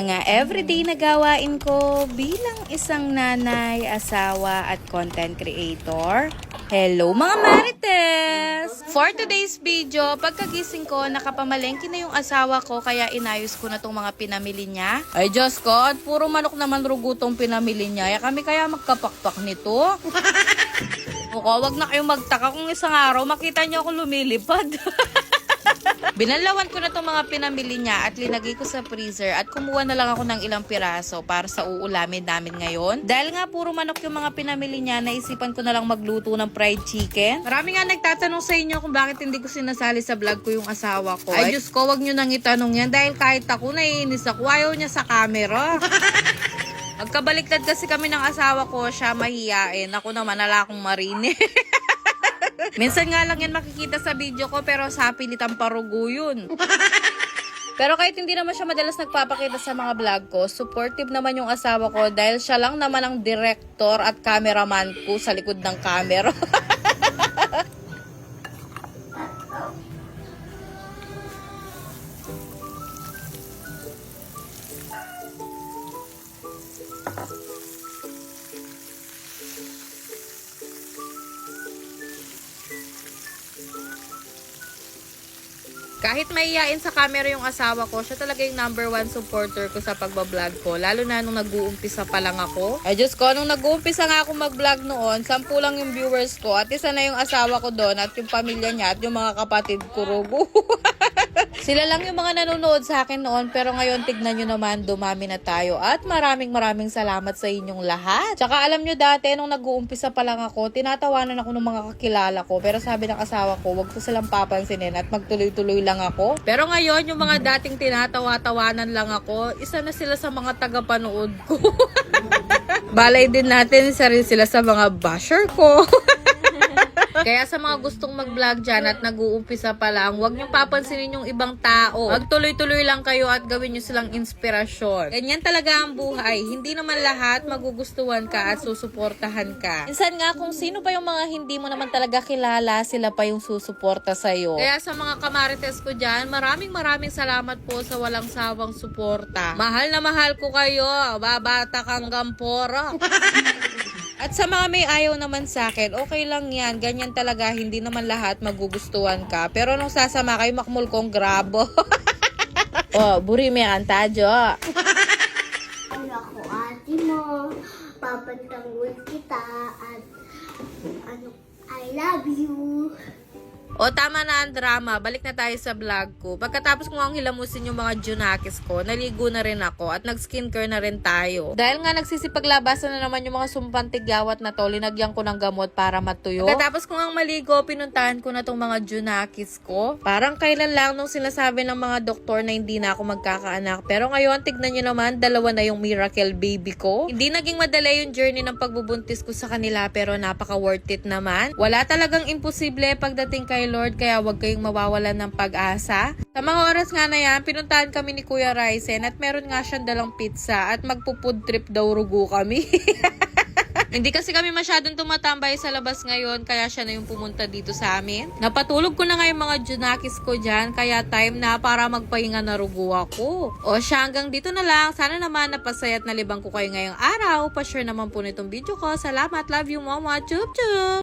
mga everyday na gawain ko bilang isang nanay, asawa at content creator. Hello mga Marites! For today's video, pagkagising ko, nakapamalengke na yung asawa ko kaya inayos ko na tong mga pinamili niya. Ay Diyos ko, at puro manok naman rugutong pinamili niya. Ya kami kaya magkapakpak nito. Muko, wag na kayong magtaka kung isang araw makita niyo ako lumilipad. Binalawan ko na itong mga pinamili niya at linagay ko sa freezer at kumuha na lang ako ng ilang piraso para sa uulamin namin ngayon. Dahil nga puro manok yung mga pinamili niya, naisipan ko na lang magluto ng fried chicken. Marami nga nagtatanong sa inyo kung bakit hindi ko sinasali sa vlog ko yung asawa ko. Ay Diyos ko, wag nyo nang itanong yan dahil kahit ako naiinis ako, ayaw niya sa camera. Magkabaliktad kasi kami ng asawa ko, siya mahiyain. Ako naman, ala akong marine. Minsan nga lang yan makikita sa video ko, pero sa pilitan parugo yun. Pero kahit hindi naman siya madalas nagpapakita sa mga vlog ko, supportive naman yung asawa ko dahil siya lang naman ang director at cameraman ko sa likod ng camera. Kahit maiyain sa camera yung asawa ko, siya talaga yung number one supporter ko sa pagbablog ko. Lalo na nung nag-uumpisa pa lang ako. Ay Diyos ko, nung nag-uumpisa nga ako mag-vlog noon, sampu lang yung viewers ko. At isa na yung asawa ko doon at yung pamilya niya at yung mga kapatid ko, Rugo. Sila lang yung mga nanonood sa akin noon pero ngayon tignan nyo naman dumami na tayo at maraming maraming salamat sa inyong lahat. Tsaka alam nyo dati nung nag-uumpisa pa lang ako, tinatawanan ako ng mga kakilala ko pero sabi ng asawa ko wag ko silang papansinin at magtuloy-tuloy lang ako. Pero ngayon yung mga dating tinatawa-tawanan lang ako, isa na sila sa mga tagapanood ko. Balay din natin isa rin sila sa mga basher ko. Kaya sa mga gustong mag-vlog dyan at nag-uumpisa pa lang, huwag niyong papansinin yung ibang tao. Magtuloy-tuloy lang kayo at gawin niyo silang inspirasyon. Ganyan talaga ang buhay. Hindi naman lahat magugustuhan ka at susuportahan ka. Minsan nga kung sino pa yung mga hindi mo naman talaga kilala, sila pa yung susuporta sa'yo. Kaya sa mga kamarites ko dyan, maraming maraming salamat po sa walang sawang suporta. Mahal na mahal ko kayo. Babata kang gampora. At sa mga may ayaw naman sa akin, okay lang yan. Ganyan talaga, hindi naman lahat magugustuhan ka. Pero nung sasama kayo, makmul kong grabo. oh, buri may antadyo. Ano ako ate mo, papantanggol kita at ano, I love you. O tama na ang drama, balik na tayo sa vlog ko. Pagkatapos ko ang hilamusin yung mga junakis ko, naligo na rin ako at nag-skincare na rin tayo. Dahil nga nagsisipaglabasan na naman yung mga sumpantigyawat na to, linagyan ko ng gamot para matuyo. Pagkatapos ko ang maligo, pinuntahan ko na tong mga junakis ko. Parang kailan lang nung sinasabi ng mga doktor na hindi na ako magkakaanak. Pero ngayon, tignan nyo naman, dalawa na yung miracle baby ko. Hindi naging madali yung journey ng pagbubuntis ko sa kanila pero napaka worth it naman. Wala talagang imposible pagdating kay Lord kaya wag kayong mawawalan ng pag-asa. Sa mga oras nga na yan, pinuntahan kami ni Kuya Ryzen at meron nga siyang dalang pizza at magpo-food trip daw rugo kami. Hindi kasi kami masyadong tumatambay sa labas ngayon, kaya siya na yung pumunta dito sa amin. Napatulog ko na nga yung mga junakis ko dyan, kaya time na para magpahinga na rugo ako. O siya, hanggang dito na lang. Sana naman napasaya at nalibang ko kayo ngayong araw. Pa-share naman po nitong video ko. Salamat, love you mama. Chup chup!